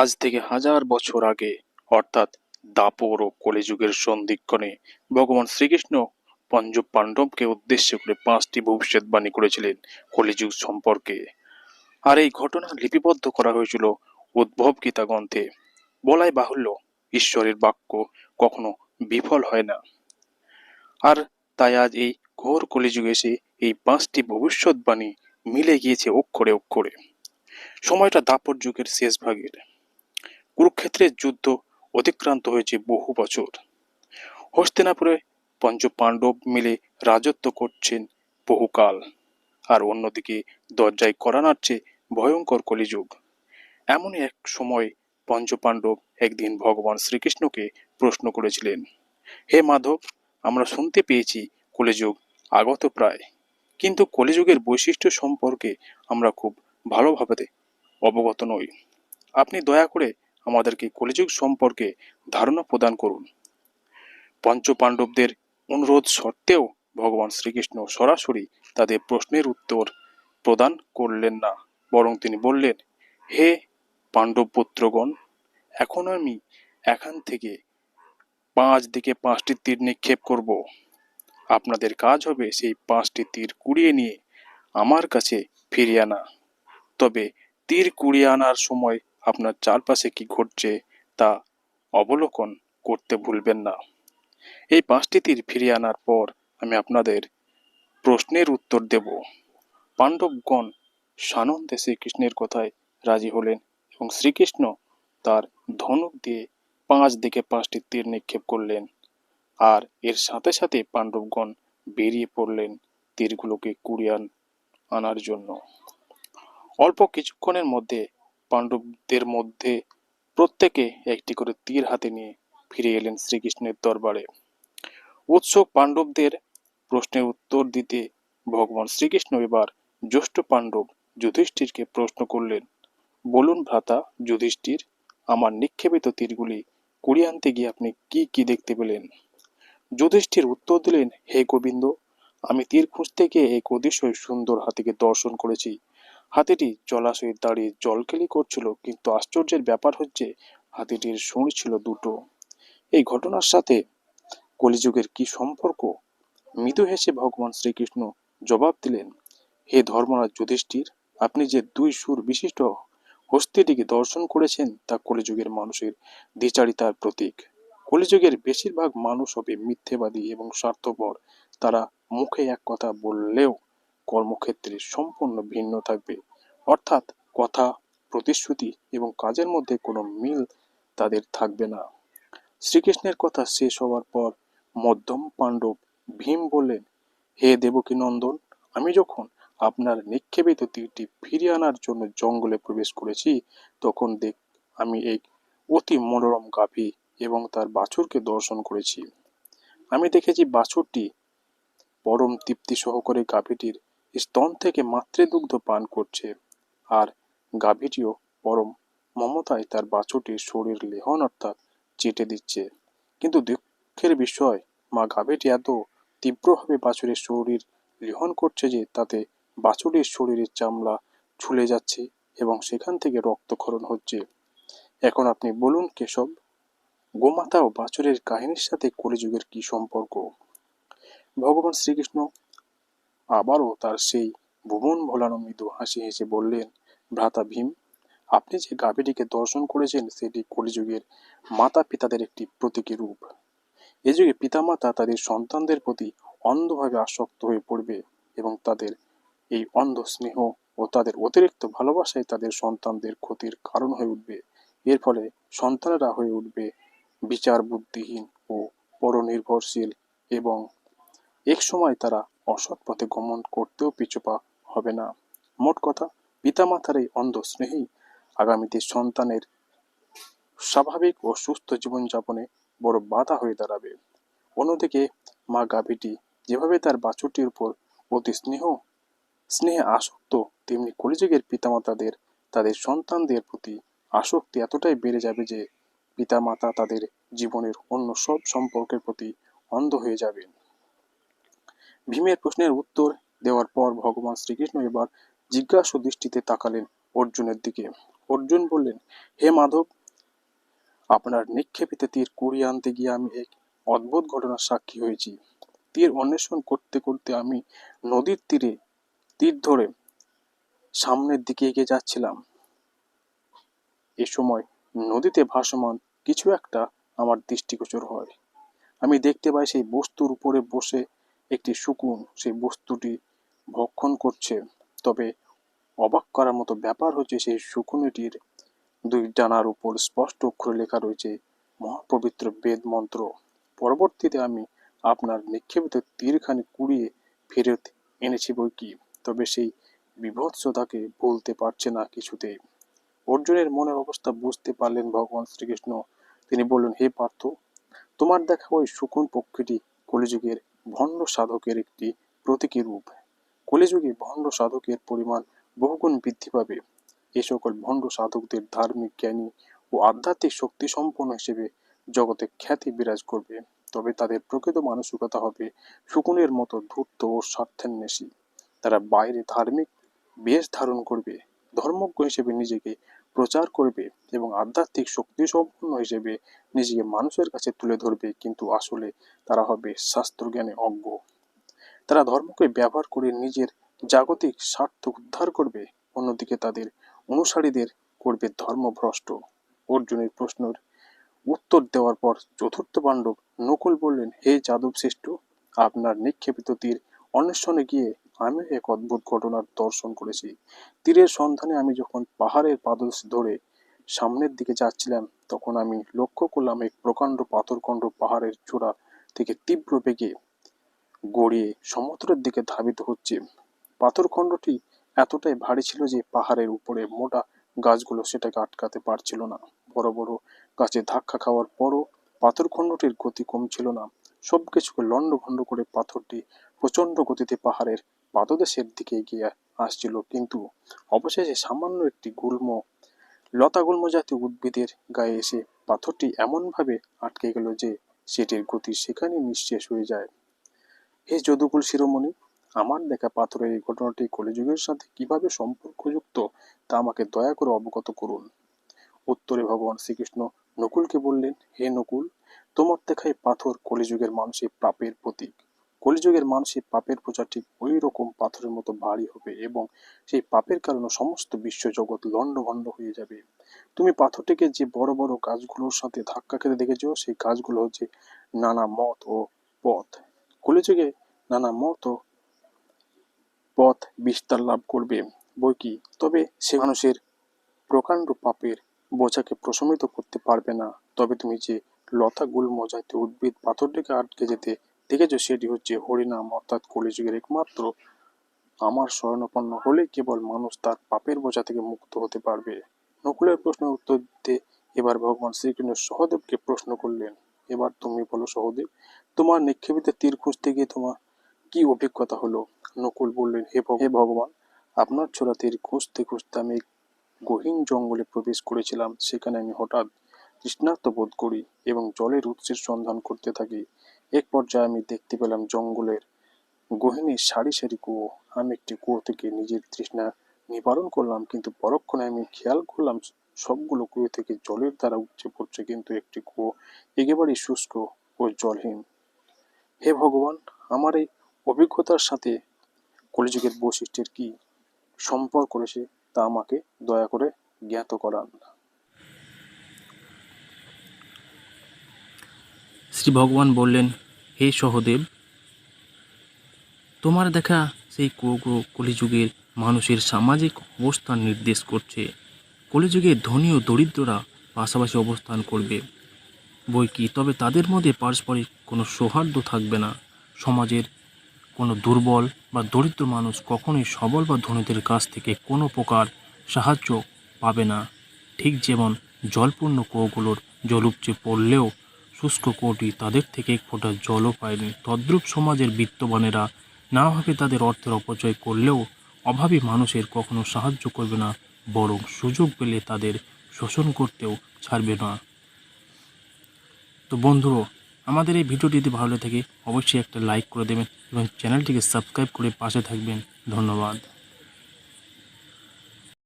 আজ থেকে হাজার বছর আগে, অর্থাৎ দাপর ও কলিযুগের সন্ধিক্ষণে, ভগবান শ্রীকৃষ্ণ পঞ্জ পাণ্ডবকে উদ্দেশ্য করে পাঁচটি ভবিষ্যৎবাণী করেছিলেন কলিযুগ সম্পর্কে। আর এই ঘটনা লিপিবদ্ধ করা হয়েছিল উদ্ভব গীতা গ্রন্থে বলাই বাহুল্য, ঈশ্বরের বাক্য কখনো বিফল হয় না। আর তাই আজ এই ঘোর কলিযুগে এসে এই পাঁচটি ভবিষ্যৎবাণী মিলে গিয়েছে অক্ষরে অক্ষরে। সময়টা দাপর যুগের শেষ ভাগের। কুরুক্ষেত্রের যুদ্ধ অতিক্রান্ত হয়েছে বহু বছর। হস্তিনাপুরে পঞ্চ পাণ্ডব মিলে রাজত্ব করছেন বহুকাল। আর অন্যদিকে দরজায় করা নাড়ছে ভয়ঙ্কর কলিযুগ। এমনই এক সময় পঞ্চপাণ্ডব একদিন ভগবান শ্রীকৃষ্ণকে প্রশ্ন করেছিলেন, হে মাধব, আমরা শুনতে পেয়েছি কলিযুগ আগত প্রায়, কিন্তু কলিযুগের বৈশিষ্ট্য সম্পর্কে আমরা খুব ভালোভাবে অবগত নই। আপনি দয়া করে আমাদেরকে কলিযুগ সম্পর্কে ধারণা প্রদান করুন। পঞ্চপাণ্ডবদের অনুরোধ সত্ত্বেও ভগবান শ্রীকৃষ্ণ সরাসরি তাদের প্রশ্নের উত্তর প্রদান করলেন না, বরং তিনি বললেন, হে পাণ্ডব পুত্রগণ এখন আমি এখান থেকে পাঁচ দিকে পাঁচটি তীর নিক্ষেপ করব। আপনাদের কাজ হবে সেই পাঁচটি তীর কুড়িয়ে নিয়ে আমার কাছে ফিরিয়ে আনা। তবে তীর কুড়িয়ে আনার সময় আপনার চারপাশে কি ঘটছে তা অবলোকন করতে ভুলবেন না। এই পাঁচটি তীর ফিরিয়ে আনার পর আমি আপনাদের প্রশ্নের উত্তর দেব। পাণ্ডবগণ সানন্দে শ্রীকৃষ্ণের কথায় রাজি হলেন এবং শ্রীকৃষ্ণ তার ধনুক দিয়ে পাঁচ দিকে পাঁচটি তীর নিক্ষেপ করলেন আর এর সাথে সাথে পাণ্ডবগণ বেরিয়ে পড়লেন তীরগুলোকে কুড়িয়ে আন- আনার জন্য। অল্প কিছুক্ষণের মধ্যে পাণ্ডবদের মধ্যে প্রত্যেকে একটি করে তীর হাতে নিয়ে ফিরে এলেন শ্রীকৃষ্ণের দরবারে। উৎসুক পাণ্ডবদের প্রশ্নের উত্তর দিতে ভগবান শ্রীকৃষ্ণ এবার জ্যেষ্ঠ পাণ্ডব যুধিষ্ঠিরকে প্রশ্ন করলেন, বলুন ভ্রাতা, যুধিষ্ঠির, আমার নিক্ষেপিত তীরগুলি কুড়িয়ে আনতে গিয়ে আপনি কি কি দেখতে পেলেন? যুধিষ্ঠির উত্তর দিলেন, হে গোবিন্দ, আমি তীর খুঁজতে গিয়ে এক অতিশয় সুন্দর হাতিকে দর্শন করেছি। হাতিটি জলাশয়ে দাঁড়িয়ে জলকেলি করছিল, কিন্তু আশ্চর্যের ব্যাপার হচ্ছে, হাতিটির শুঁড় ছিল দুটো। এই ঘটনার সাথে কলিযুগের কি সম্পর্ক? মৃদু হেসে ভগবান শ্রীকৃষ্ণ জবাব দিলেন, হে ধর্মরাজ যুধিষ্ঠির, আপনি যে দুই সুর বিশিষ্ট হস্তিটিকে দর্শন করেছেন, তা কলিযুগের মানুষের দ্বিচারিতার প্রতীক। কলিযুগের বেশিরভাগ মানুষ হবে মিথ্যেবাদী এবং স্বার্থপর। তারা মুখে এক কথা বললেও কর্মক্ষেত্রে সম্পূর্ণ ভিন্ন থাকবে। অর্থাৎ কথা, প্রতিশ্রুতি এবং কাজের মধ্যে কোনো মিল তাদের থাকবে না। শ্রীকৃষ্ণের কথা শেষ হওয়ার পর মধ্যম পাণ্ডব ভীম বললেন, হে দেবকী নন্দন, আমি যখন আপনার নিক্ষেপিত তীরটি ফিরিয়ে আনার জন্য জঙ্গলে প্রবেশ করেছি, তখন দেখ, আমি এক অতি মনোরম গাভী এবং তার বাছুরকে দর্শন করেছি। আমি দেখেছি বাছুরটি পরম তৃপ্তি সহকারে গাভীটির স্তন থেকে মাতৃদুগ্ধ পান করছে আর গাভীটিও পরম মমতায় তার বাছুটির শরীর লেহন অর্থাৎ চেটে দিচ্ছে। কিন্তু দুঃখের বিষয়, মা গাভীটি এত তীব্রভাবে বাছুরের শরীর লিহন করছে যে তাতে বাছুরের শরীরের চামড়া ছুলে যাচ্ছে এবং সেখান থেকে রক্তক্ষরণ হচ্ছে। এখন আপনি বলুন কেশব, গোমাতা ও বাছুরের কাহিনীর সাথে কলিযুগের কি সম্পর্ক? ভগবান শ্রীকৃষ্ণ আবারও তার সেই ভুবন ভোলানো মৃদু হাসি হেসে বললেন, ভ্রাতা ভীম, আপনি যে গাভীটিকে দর্শন করেছেন সেটি কলিযুগের মাতা পিতাদের একটি প্রতীকী রূপ। এ যুগে পিতামাতা তাদের সন্তানদের প্রতি অন্ধভাবে আসক্ত হয়ে পড়বে এবং তাদের এই অন্ধ স্নেহ ও তাদের অতিরিক্ত ভালোবাসায় তাদের সন্তানদের ক্ষতির কারণ হয়ে উঠবে। এর ফলে সন্তানেরা হয়ে উঠবে বিচার বুদ্ধিহীন ও পরনির্ভরশীল এবং এক সময় তারা অসৎ পথে গমন করতেও পিছুপা হবে না। মোট কথা, পিতামাতার এই অন্ধ স্নেহেই আগামীতে সন্তানের স্বাভাবিক ও সুস্থ জীবনযাপনে বড় বাধা হয়ে দাঁড়াবে। অন্যদিকে, মা গাভীটি যেভাবে তার বাছুরটির উপর অতি স্নেহ, স্নেহে আসক্ত, তেমনি কলিযুগের পিতামাতাদের, তাদের সন্তানদের প্রতি আসক্তি এতটাই বেড়ে যাবে যে, পিতামাতা তাদের জীবনের অন্য সব সম্পর্কের প্রতি অন্ধ হয়ে যাবেন। ভীমের প্রশ্নের উত্তর দেওয়ার পর ভগবান শ্রীকৃষ্ণ এবার জিজ্ঞাসু দৃষ্টিতে তাকালেন অর্জুনের দিকে। অর্জুন বললেন, হে মাধব, আপনার নিক্ষেপিত তীর কুড়িয়ে আনতে গিয়ে আমি এক অদ্ভুত ঘটনার সাক্ষী হয়েছি। তীর অন্বেষণ করতে করতে আমি নদীর তীরে, তীর ধরে সামনের দিকে এগিয়ে যাচ্ছিলাম। এ সময় নদীতে ভাসমান কিছু একটা আমার দৃষ্টিগোচর হয়। আমি দেখতে পাই সেই বস্তুর উপরে বসে একটি শুকুন সেই বস্তুটি ভক্ষণ করছে। তবে অবাক করার মতো ব্যাপার হচ্ছে সেই শুকুনিটির দুই ডানার উপর স্পষ্ট অক্ষরে লেখা রয়েছে, মহাপবিত্র বেদ মন্ত্র। পরবর্তীতে আমি আপনার নিক্ষেপিত তীরখানি কুড়িয়ে ফেরত এনেছি বই কি? তবে সেই বিভৎসতাকে বলতে পারছে না কিছুতেই অর্জুনের মনের অবস্থা বুঝতে পারলেন ভগবান শ্রীকৃষ্ণ। তিনি বললেন, হে পার্থ, তোমার দেখা ওই শুকুন পক্ষীটি কলিযুগের ভণ্ড সাধকের একটি প্রতীকী রূপ। কলিযুগে ভণ্ড সাধকের পরিমাণ বহুগুণ বৃদ্ধি পাবে। এ সকল ভণ্ড সাধকদের ধার্মিক জ্ঞানী ও আধ্যাত্মিক শক্তি সম্পন্ন হিসেবে জগতে খ্যাতি বিরাজ করবে। তবে তাদের প্রকৃত মানসিকতা হবে শুকুনের মতো ধূর্ত ও স্বার্থান্বেষী। তারা বাইরে ধার্মিক বেশ ধারণ করবে। ধর্মজ্ঞ হিসেবে নিজেকে প্রচার করবে এবং আধ্যাত্মিক শক্তি সম্পন্ন হিসেবে নিজেকে মানুষের কাছে তুলে ধরবে, কিন্তু আসলে তারা হবে শাস্ত্রজ্ঞানে অজ্ঞ। তারা ধর্মকে ব্যবহার করে নিজের জাগতিক স্বার্থ উদ্ধার করবে, অন্যদিকে তাদের অনুসারীদের করবে ধর্মভ্রষ্ট। অর্জুনের প্রশ্নের উত্তর দেওয়ার পর চতুর্থ পাণ্ডব নকুল বললেন, হে যাদব শ্রেষ্ঠ আপনার নিক্ষেপিত তীর অন্বেষণে গিয়ে আমি এক অদ্ভুত ঘটনার দর্শন করেছি। তীরের সন্ধানে আমি যখন পাহাড়ের পাদদেশ ধরে সামনের দিকে যাচ্ছিলাম, তখন আমি লক্ষ্য করলাম এক প্রকাণ্ড পাথরখণ্ড পাহাড়ের চূড়া থেকে তীব্র বেগে গড়িয়ে সমুদ্রের দিকে ধাবিত হচ্ছে। পাথরখণ্ডটি এতটাই ভারী ছিল যে পাহাড়ের উপরে মোটা গাছগুলো সেটাকে আটকাতে পারছিল না। বড় বড় গাছে ধাক্কা খাওয়ার পরও পাথরখণ্ডটির গতি কমছিল না। সবকিছুকে লণ্ডভণ্ড করে পাথরটি প্রচণ্ড গতিতে পাহাড়ের পাদদেশের দিকে এগিয়ে আসছিল। কিন্তু অবশেষে সামান্য একটি গুল্ম, লতাগুল্ম জাতীয় উদ্ভিদের গায়ে এসে পাথরটি এমনভাবে আটকে গেল যে সেটির গতি সেখানে নিঃশেষ হয়ে যায়। হে যদুকুল শিরোমণি, আমার দেখা পাথরের এই ঘটনাটি কলিযুগের সাথে কীভাবে সম্পর্কযুক্ত তা আমাকে দয়া করে অবগত করুন। উত্তরে ভগবান শ্রীকৃষ্ণ নকুলকে বললেন, হে নকুল, তোমার দেখায় পাথর কলিযুগের মানুষের পাপের প্রতীক। কলিযুগের মানুষের পাপের বোঝা ঠিক ওই রকম পাথরের মতো ভারী হবে এবং সেই পাপের কারণে সমস্ত বিশ্ব জগৎ লণ্ডভণ্ড হয়ে যাবে। তুমি পাথরটিকে যে বড় বড় গাছগুলোর সাথে ধাক্কা খেতে দেখেছ, সেই গাছগুলো হচ্ছে নানা মত ও পথ। কলিযুগে নানা মত ও পথ বিস্তার লাভ করবে বই কি? তবে সে মানুষের প্রকাণ্ড পাপের বোঝাকে প্রশমিত করতে পারবে না। তবে তুমি যে লতা গুল্ম জাতীয় উদ্ভিদ পাথরটিকে আটকে যেতে দেখেছ? সেটি হচ্ছে হরিনাম, অর্থাৎ কলিযুগের একমাত্র আমার শরণাপন্ন হলে কেবল মানুষ তার পাপের বোঝা থেকে মুক্ত হতে পারবে। নকুলের প্রশ্নের উত্তর দিতে এবার ভগবান শ্রীকৃষ্ণ সহদেবকে প্রশ্ন করলেন, এবার তুমি বলো সহদেব, তোমার নিক্ষেপিত তীর খুঁজতে গিয়ে তোমার কি অভিজ্ঞতা হলো? নকুল বললেন, হে হে ভগবান, আপনার ছোড়া তীর খুঁজতে খুঁজতে আমি গহীন জঙ্গলে প্রবেশ করেছিলাম। সেখানে আমি হঠাৎ তৃষ্ণার্ত বোধ করি এবং জলের উৎসের সন্ধান করতে থাকি। এক পর্যায়ে আমি দেখতে পেলাম জঙ্গলের গহিনী সারি সারি কুয়ো। আমি একটি কুয়ো থেকে নিজের তৃষ্ণা নিবারণ করলাম, কিন্তু পরক্ষণে আমি খেয়াল করলাম সবগুলো কুয়ো থেকে জলের দ্বারা উপচে পড়ছে, কিন্তু একটি কুয়ো একেবারেই শুষ্ক ও জলহীন। হে ভগবান, আমার এই অভিজ্ঞতার সাথে কলিযুগের বৈশিষ্ট্যের কি সম্পর্ক রয়েছে, তা আমাকে দয়া করে জ্ঞাত করান। শ্রী ভগবান বললেন হে সহদেব, তোমার দেখা সেই কলিযুগের মানুষের সামাজিক অবস্থান নির্দেশ করছে। কলিযুগে ধনী ও দরিদ্ররা পাশাপাশি অবস্থান করবে। বই কি তবে তাদের মধ্যে পারস্পরিক কোনো সৌহার্দ্য থাকবে না? সমাজের কোনো দুর্বল বা দরিদ্র মানুষ কখনোই সবল বা ধনীদের কাছ থেকে কোনো প্রকার সাহায্য পাবে না। ঠিক যেমন জলপূর্ণ কুয়োগুলোর জল উপচে পড়লেও শুষ্ক কুয়োটি তাদের থেকে এক ফোঁটা জলও পায়নি। তদ্রূপ সমাজের বিত্তবানেরা নানাভাবে তাদের অর্থের অপচয় করলেও অভাবী মানুষের কখনো সাহায্য করবে না, বরং সুযোগ পেলে তাদের শোষণ করতেও ছাড়বে না। তো বন্ধুরা, আমাদের এই ভিডিওটি যদি ভালো থাকে, অবশ্যই একটা লাইক করে দেবেন এবং চ্যানেলটিকে সাবস্ক্রাইব করে পাশে থাকবেন। ধন্যবাদ।